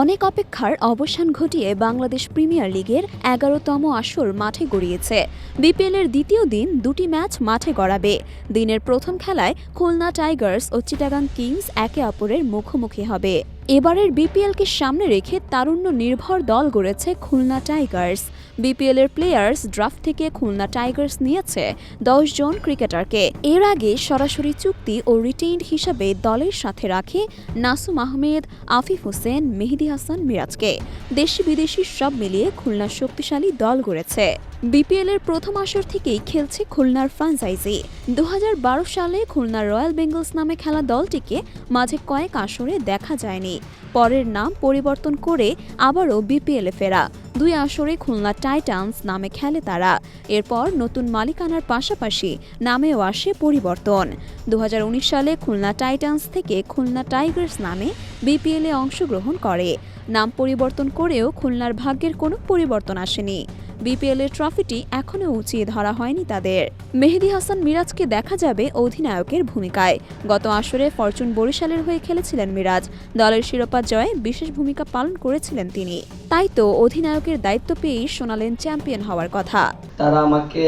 অনেক অপেক্ষার অবসান ঘটিয়ে বাংলাদেশ প্রিমিয়ার লিগের এগারোতম আসর মাঠে গড়িয়েছে। বিপিএলের দ্বিতীয় দিন দুটি ম্যাচ মাঠে গড়াবে। দিনের প্রথম খেলায় খুলনা টাইগার্স ও চিটাগাং কিংস একে অপরের মুখোমুখি হবে। এবারের বিপিএলকে সামনে রেখে তারুণ্য নির্ভর দল গড়েছে খুলনা টাইগার্স। বিপিএলের প্লেয়ার্স ড্রাফট থেকে খুলনা টাইগার্স নিয়েছে দশ জন ক্রিকেটারকে। এর আগে সরাসরি চুক্তি ও রিটেইনড হিসাবে দলের সাথে রাখে নাসুম আহমেদ, আফিফ হোসেন, মেহেদি হাসান, মিরাজকে। দেশি বিদেশি সব মিলিয়ে খুলনা শক্তিশালী দল গড়েছে। বিপিএলের প্রথম আসর থেকেই খেলছে খুলনার ফ্রাঞ্চাইজি। দু হাজার বারো সালে খুলনা রয়্যাল বেঙ্গলস নামে খেলা দলটিকে মাঝে কয়েক আসরে দেখা যায়নি। পরের নাম পরিবর্তন করে আবারও বিপিএলে ফেরা। দুই আসরে খুলনা টাইটান্স নামে খেলে তারা। এরপর নতুন মালিকানার পাশাপাশি নামেও আসে পরিবর্তন। দু হাজার উনিশ সালে খুলনা টাইটান্স থেকে খুলনা টাইগার্স নামে বিপিএলে অংশগ্রহণ করে। নাম পরিবর্তন করেও খুলনার ভাগ্যের কোনো পরিবর্তন আসেনি। বিপিএলের ট্রফিটি এখনও উঁচিয়ে ধরা হয়নি তাদের। মেহেদি হাসান মিরাজকে দেখা যাবে অধিনায়কের ভূমিকায়। গত আসরে ফরচুন বরিশালের হয়ে খেলেছিলেন মিরাজ। দলের শিরোপা জয়ে বিশেষ ভূমিকা পালন করেছিলেন তিনি। তাই তো অধিনায়কের দায়িত্ব পেয়েই শোনালেন চ্যাম্পিয়ন হওয়ার কথা। তারা আমাকে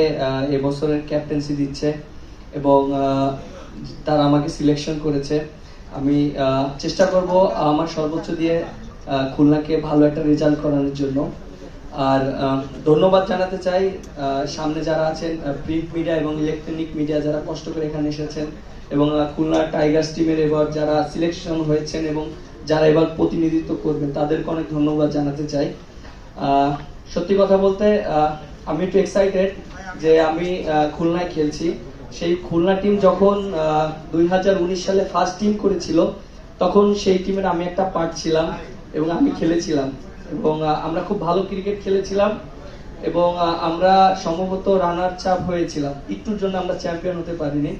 এবছরের ক্যাপ্টেন্সি দিচ্ছে এবং তারা আমাকে সিলেকশন করেছে। আমি চেষ্টা করব আমার সর্বোচ্চ দিয়ে খুলনাকে ভালো একটা রেজাল্ট করানোর জন্য। আর ধন্যবাদ জানাতে চাই সামনে যারা আছেন প্রিন্ট মিডিয়া এবং ইলেকট্রনিক মিডিয়া যারা কষ্ট করে এখানে এসেছেন এবং খুলনা টাইগার্স টিমের এবার যারা সিলেকশন হয়েছেন এবং যারা এবার প্রতিনিধিত্ব করবেন, তাদেরকে অনেক ধন্যবাদ জানাতে চাই। সত্যি কথা বলতে আমি একটু এক্সাইটেড যে আমি খুলনায় খেলছি। সেই খুলনা টিম যখন দুই হাজার উনিশ সালে ফার্স্ট টিম করেছিল, তখন সেই টিমের আমি একটা পার্ট ছিলাম এবং আমি খেলেছিলাম। এবং আমরা খুব ভালো ক্রিকেট খেলেছিলাম এবং আমরা সম্ভবত রানার চাপ হয়েছিলাম। একটুর জন্য আমরা চ্যাম্পিয়ন হতে পারিনি।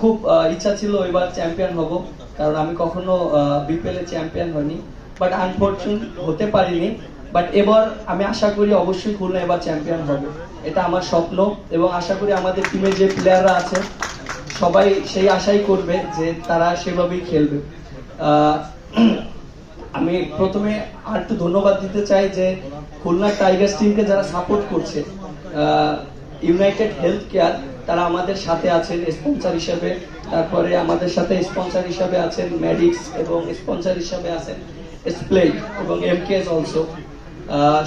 খুব ইচ্ছা ছিল এবার চ্যাম্পিয়ন হব, কারণ আমি কখনো বিপিএল এ চ্যাম্পিয়ন হইনি বাট আনফরচুন হতে পারিনি। বাট এবার আমি আশা করি অবশ্যই খুলনা এবার চ্যাম্পিয়ন হবে। এটা আমার স্বপ্ন এবং আশা করি আমাদের টিমে যে প্লেয়াররা আছে, সবাই সেই আশাই করবে যে তারা সেভাবেই খেলবে। আমি প্রথমে আর একটু ধন্যবাদ দিতে চাই যে খুলনা টাইগার্স টিমকে যারা সাপোর্ট করছে ইউনাইটেড হেলথ কেয়ার তারা আমাদের সাথে আছেন স্পন্সর হিসাবে। তারপরে আমাদের সাথে স্পন্সর হিসাবে আছেন ম্যাডিক্স এবং স্পন্সর হিসাবে আছেন স্প্লেড এবং এমকেএস অলসো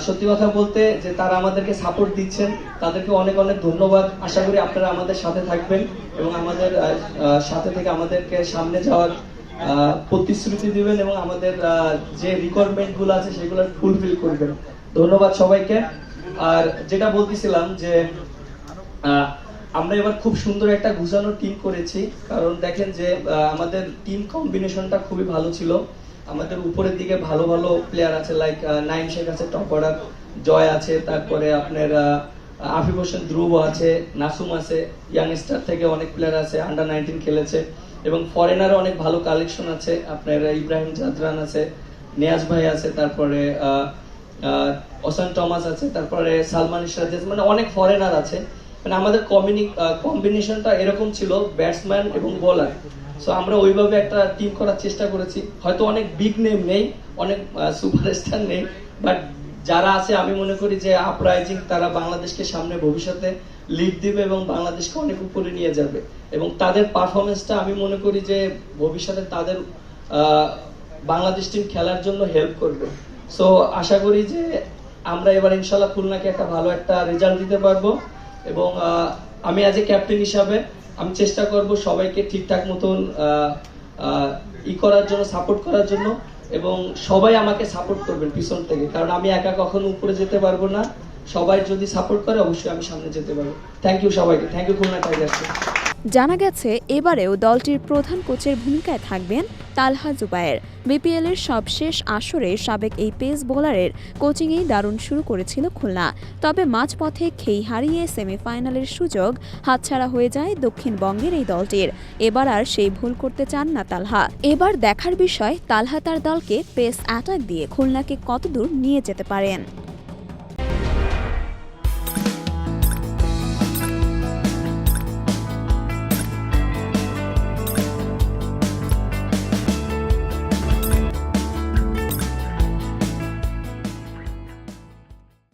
সত্যি কথা বলতে যে তারা আমাদেরকে সাপোর্ট দিচ্ছেন, তাদেরকে অনেক অনেক ধন্যবাদ। আশা করি আপনারা আমাদের সাথে থাকবেন এবং আমাদের সাথে থেকে আমাদেরকে সামনে যাওয়ার প্রতিশ্রুতি দিবেন এবং আমাদের যে রিকোয়ারমেন্টগুলো আছে সেগুলো ফুলফিল করবেন। ধন্যবাদ সবাইকে। আর যেটা বলতেছিলাম যে আমরা এবার খুব সুন্দর একটা গুছানো টিম করেছি। কারণ দেখেন যে আমাদের টিম কম্বিনেশনটা খুবই ভালো ছিল। আমাদের উপরের দিকে ভালো ভালো প্লেয়ার আছে লাইক নাইম শেখ আছে টপ অর্ডার জয় আছে, তারপরে আপনার আফিফ হোসেন ধ্রুব আছে, নাসুম আছে ইয়াংস্টার থেকে অনেক প্লেয়ার আছে আন্ডার নাইনটিন খেলেছে। এবং ফরেনার অনেক ভালো কালেকশন আছে। আপনার ইব্রাহিম জাদরান আছে, নিয়াজ ভাই আছে, তারপরে ওসান টমাস আছে, তারপরে সালমান ইশরাজ মানে অনেক ফরেনার আছে। মানে আমাদের কমিউনি কম্বিনেশনটা এরকম ছিল ব্যাটসম্যান এবং বোলার সো আমরা ওইভাবে একটা টিম করার চেষ্টা করেছি। হয়তো অনেক বিগ নেম নেই, অনেক সুপারস্টার নেই বাট যারা আছে, আমি মনে করি যে আপরাইজিং তারা বাংলাদেশকে সামনে ভবিষ্যতে লিড দিবে এবং বাংলাদেশকে অনেক উপরে নিয়ে যাবে। এবং তাদের পারফরমেন্সটা আমি মনে করি যে ভবিষ্যতে তাদের বাংলাদেশ টিম খেলার জন্য হেল্প করবে। সো আশা করি যে আমরা এবার ইনশাল্লাহ খুলনাকে একটা ভালো একটা রেজাল্ট দিতে পারব। এবং আমি অ্যাজ এ ক্যাপ্টেন হিসাবে আমি চেষ্টা করব সবাইকে ঠিকঠাক মতন ই করার জন্য সাপোর্ট করার জন্য। এবং সবাই আমাকে সাপোর্ট করবেন পিছন থেকে। কারণ আমি একা কখনো উপরে যেতে পারব না। সবাই যদি সাপোর্ট করে, অবশ্যই আমি সামনে যেতে পারব। থ্যাংক ইউ সবাইকে। থ্যাংক ইউ খুলনা টাইগার্সকে জানা গেছে, এবারেও দলটির প্রধান কোচের ভূমিকায় থাকবেন তালহা জুবায়ের। বিপিএলের সবশেষ আসরে সাবেক এই পেস বোলারের কোচিংয়েই দারুণ শুরু করেছিল খুলনা। তবে মাঝপথে খেই হারিয়ে সেমিফাইনালের সুযোগ হাতছাড়া হয়ে যায় দক্ষিণবঙ্গের এই দলটির। এবার আর সেই ভুল করতে চান না তালহা। এবার দেখার বিষয়, তালহা তার দলকে পেস অ্যাটাক দিয়ে খুলনাকে কতদূর নিয়ে যেতে পারেন।